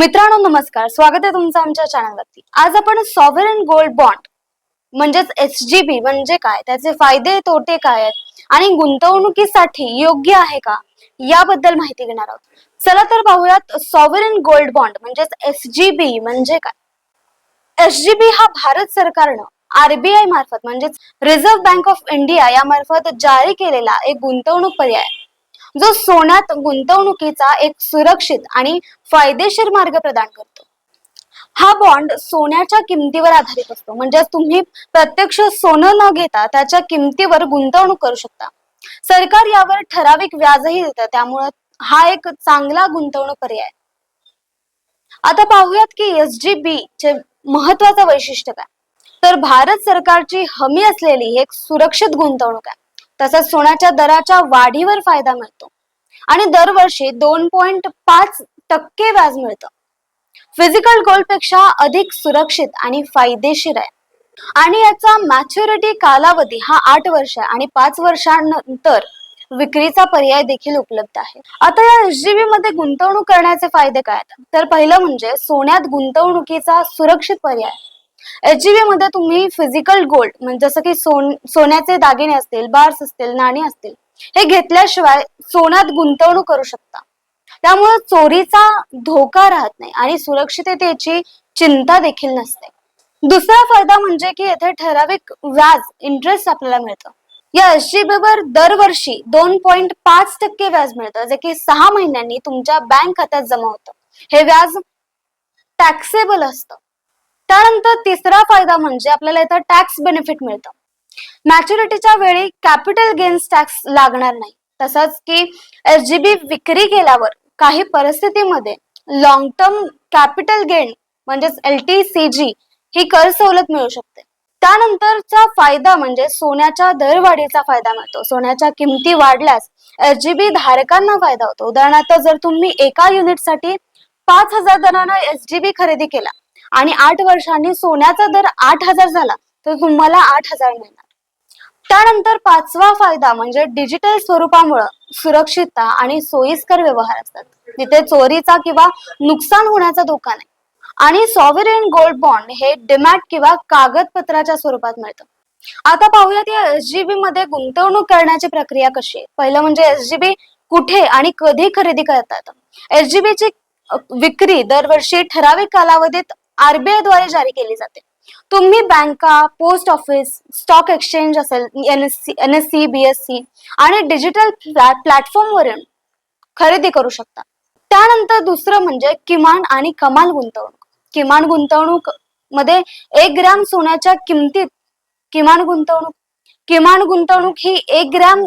मित्रांनो नमस्कार. स्वागत आहे तुमचं आमच्या चॅनलवरती. आज आपण सॉव्हरन गोल्ड बॉन्ड म्हणजेच एस जी बी म्हणजे काय? त्याचे फायदे तोटे काय आहेत? आणि गुंतवणुकीसाठी योग्य आहे का? याबद्दल माहिती घेणार आहोत. चला तर पाहूयात सॉव्हरन गोल्ड बॉन्ड म्हणजेच एस जी बी म्हणजे काय? एस जी बी हा भारत सरकारनं आरबीआय मार्फत म्हणजेच रिझर्व्ह बँक ऑफ इंडिया या मार्फत जारी केलेला एक गुंतवणूक पर्याय आहे. जो सोन्यात गुंतवणुकीचा एक सुरक्षित आणि फायदेशीर मार्ग प्रदान करतो. हा बॉन्ड सोन्याच्या किमतीवर आधारित असतो. म्हणजे तुम्ही प्रत्यक्ष सोनं न घेता त्याच्या किमतीवर गुंतवणूक करू शकता. सरकार यावर ठराविक व्याजही देतं. त्यामुळे हा एक चांगला गुंतवणूक पर्याय आता पाहूयात की एस जी बी चे महत्वाचं वैशिष्ट्य काय? तर भारत सरकारची हमी असलेली एक सुरक्षित गुंतवणूक आहे. तसंच सोन्याच्या दराच्या वाढीवर फायदा मिळतो. आणि दरवर्षी दोन पॉइंट पाच टक्के व्याज मिळतं. फिजिकल गोल्डपेक्षा अधिक सुरक्षित आणि फायदेशीर आहे. आणि याचा मॅच्युरिटी कालावधी हा आठ वर्ष आहे आणि पाच वर्षांनंतर विक्रीचा पर्याय देखील उपलब्ध आहे. आता या एसजीबी मध्ये गुंतवणूक करण्याचे फायदे काय आहेत? तर पहिलं म्हणजे सोन्यात गुंतवणुकीचा सुरक्षित पर्याय. एचजीबी मध्ये तुम्ही फिजिकल गोल्ड म्हणजे जसं की सोन सोन्याचे दागिने असतील बार्स असतील नाणी असतील हे घेतल्याशिवाय सोन्यात गुंतवणूक करू शकता. त्यामुळे चोरीचा धोका राहत नाही आणि सुरक्षिततेची चिंता देखील नसते. दुसरा फायदा म्हणजे की येथे ठराविक व्याज इंटरेस्ट आपल्याला मिळतं. या एसजीबी वर दरवर्षी दोन पॉइंट पाच टक्के व्याज मिळतं जे की सहा महिन्यांनी तुमच्या बँक खात्यात जमा होतं. हे व्याज टॅक्सेबल असतं. त्यानंतर तिसरा फायदा म्हणजे आपल्याला इथं टॅक्स बेनिफिट मिळतं. मॅच्युरिटीच्या वेळी कॅपिटल गेन्स टॅक्स लागणार नाही. तसंच की एसजीबी विक्री केल्यावर काही परिस्थितीमध्ये लॉंग टर्म कॅपिटल गेन म्हणजेच एल टी सी जी ही कर सवलत मिळू शकते. त्यानंतरचा फायदा म्हणजे सोन्याच्या दरवाढीचा फायदा मिळतो. सोन्याच्या किमती वाढल्यास एसजीबी धारकांना फायदा होतो. उदाहरणार्थ जर तुम्ही एका युनिटसाठी पाच हजार दरानं एसजीबी खरेदी केला आणि आठ वर्षांनी सोन्याचा दर आठ हजार झाला तर तुम्हाला आठ हजार मिळणार. त्यानंतर पाचवा फायदा म्हणजे डिजिटल स्वरूपामुळं सुरक्षितता आणि सोयीस्कर व्यवहार असतात. तिथे चोरीचा किंवा नुकसान होण्याचा धोका नाही. आणि सॉव्हरेन गोल्ड बॉन्ड हे डिमॅट किंवा कागदपत्राच्या स्वरूपात मिळतं. आता पाहूयात या एसजीबी मध्ये गुंतवणूक करण्याची प्रक्रिया कशी आहे. पहिलं म्हणजे एसजीबी कुठे आणि कधी खरेदी करता येतं एसजीबी ची विक्री दरवर्षी ठराविक कालावधीत आरबीआयद्वारे जारी केली जाते. तुम्ही बँका पोस्ट ऑफिस स्टॉक एक्सचेंज असेल एनएससी बीएससी आणि डिजिटल प्लॅटफॉर्मवरून खरेदी करू शकता. त्यानंतर दुसरं म्हणजे किमान आणि कमाल गुंतवणूक. किमान गुंतवणूकमध्ये एक ग्रॅम सोन्याच्या किमतीत किमान गुंतवणूक किमान गुंतवणूक ही एक ग्रॅम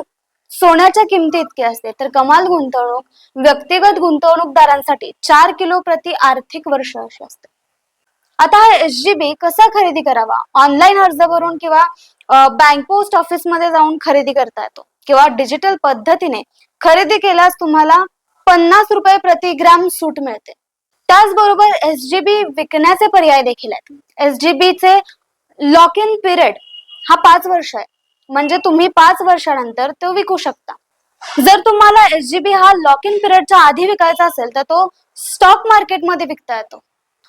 सोन्याच्या किमती इतकी असते. तर कमाल गुंतवणूक व्यक्तिगत गुंतवणूकदारांसाठी चार किलो प्रति आर्थिक वर्ष अशी असते. आता हा एसजीबी कसा खरेदी करावा? ऑनलाईन अर्ज करून किंवा बँक पोस्ट ऑफिसमध्ये जाऊन खरेदी करता येतो. किंवा डिजिटल पद्धतीने खरेदी केल्यास तुम्हाला पन्नास रुपये प्रति ग्राम सूट मिळते. त्याचबरोबर एसजीबी विकण्याचे पर्याय देखील आहेत. एसजीबी चे लॉक इन पिरियड हा पाच वर्ष आहे. म्हणजे तुम्ही पाच वर्षानंतर तो विकू शकता. जर तुम्हाला एसजीबी हा लॉक इन पिरियडच्या आधी विकायचा असेल तर तो स्टॉक मार्केटमध्ये विकता येतो.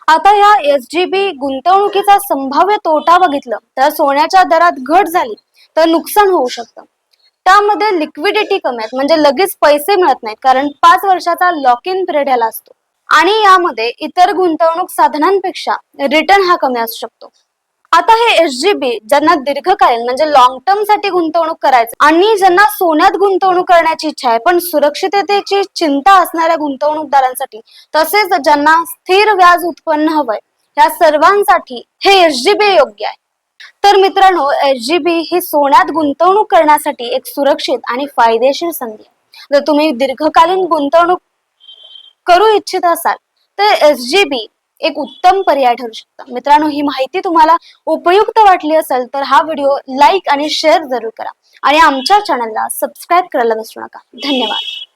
आता या एस जीबी गुंतवणुकीचा संभाव्य तोटा बघितलं तर सोन्याच्या दरात घट झाली तर नुकसान होऊ शकतं. त्यामध्ये लिक्विडिटी कमी आहेत म्हणजे लगेच पैसे मिळत नाहीत कारण पाच वर्षाचा लॉक इन पिरियड ह्याला असतो. आणि यामध्ये इतर गुंतवणूक साधनांपेक्षा रिटर्न हा कमी असू शकतो. आता हे एसजीबी ज्यांना दीर्घकालीन म्हणजे लॉंग टर्मसाठी गुंतवणूक करायचं आणि ज्यांना सोन्यात गुंतवणूक करण्याची इच्छा आहे पण सुरक्षिततेची चिंता असणाऱ्या गुंतवणूकदारांसाठी तसेच ज्यांना स्थिर व्याज उत्पन्न हवंय या सर्वांसाठी हे एसजीबी योग्य आहे. तर मित्रांनो एसजीबी ही सोन्यात गुंतवणूक करण्यासाठी एक सुरक्षित आणि फायदेशीर संधी आहे. जर तुम्ही दीर्घकालीन गुंतवणूक करू इच्छित असाल तर एसजीबी एक उत्तम पर्याय ठरू शकता. मित्रांनो ही माहिती तुम्हाला उपयुक्त वाटली असेल तर हा व्हिडिओ लाईक आणि शेअर जरूर करा. आणि आमच्या चॅनलला सबस्क्राईब करायला विसरू नका. धन्यवाद.